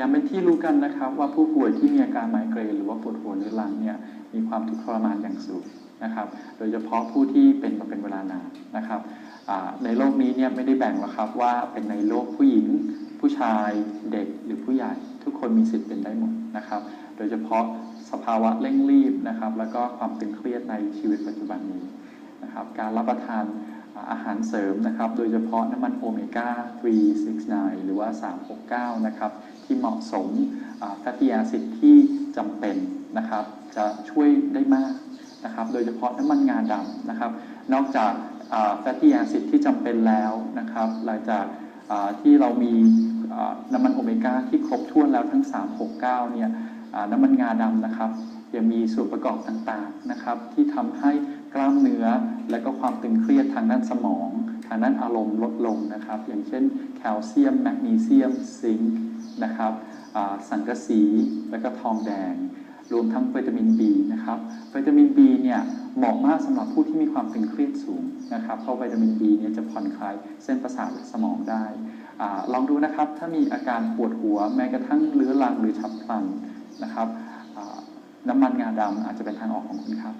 ยังเป็นที่รู้กันนะครับ ว่าผู้ป่วยที่มีอาการไมเกรนหรือว่าปวดหัวหรือหลังเนี่ยมีความทุกข์ทรมานอย่างสูงนะครับ โดยเฉพาะผู้ที่เป็นมาเป็นเวลานานนะครับในโลกนี้เนี่ยไม่ได้แบ่งหรอกครับว่าเป็นในโลกผู้หญิง ผู้ชายเด็กหรือผู้ใหญ่ ทุกคนมีสิทธิ์เป็นได้หมดนะครับ โดยเฉพาะสภาวะเร่งรีบนะครับ แล้วก็ความตึงเครียดในชีวิตปัจจุบันนี้นะครับ การรับประทาน อาหารเสริมนะครับ โดยเฉพาะน้ำมันโอเมก้า 3 6 9 หรือว่า 369 นะครับ ที่เหมาะสมแฟตติแอซิดที่จำเป็นนะครับ จะช่วยได้มากนะครับ โดยเฉพาะน้ำมันงาดำนะครับ นอกจากแฟตติแอซิดที่จำเป็นแล้วนะครับ หลังจากที่เรามีน้ำมันโอเมก้าที่ครบถ้วนแล้วทั้ง 369 เนี่ยน้ำมันงาดำนะครับ ยังมีส่วนประกอบต่างๆนะครับ ที่ทำให้ กล้ามเนื้อ และก็ความตึงเครียดทางด้านสมอง ทางด้านอารมณ์ลดลงนะครับ อย่างเช่นแคลเซียมแมกนีเซียมซิงค์นะครับสังกะสี และก็ทองแดง รวมทั้งวิตามิน B นะครับวิตามิน B เนี่ยเหมาะมากสำหรับผู้ที่มีความตึงเครียดสูงนะครับเพราะวิตามิน B เนี่ยจะผ่อนคลายเส้นประสาทสมองได้อลองดูนะครับถ้ามีอาการปวดหัวแม้กระทั่งเรื้อรังหรือฉับพลันนะครับน้ำมันงาดำอาจจะเป็นทางออกของคุณครับ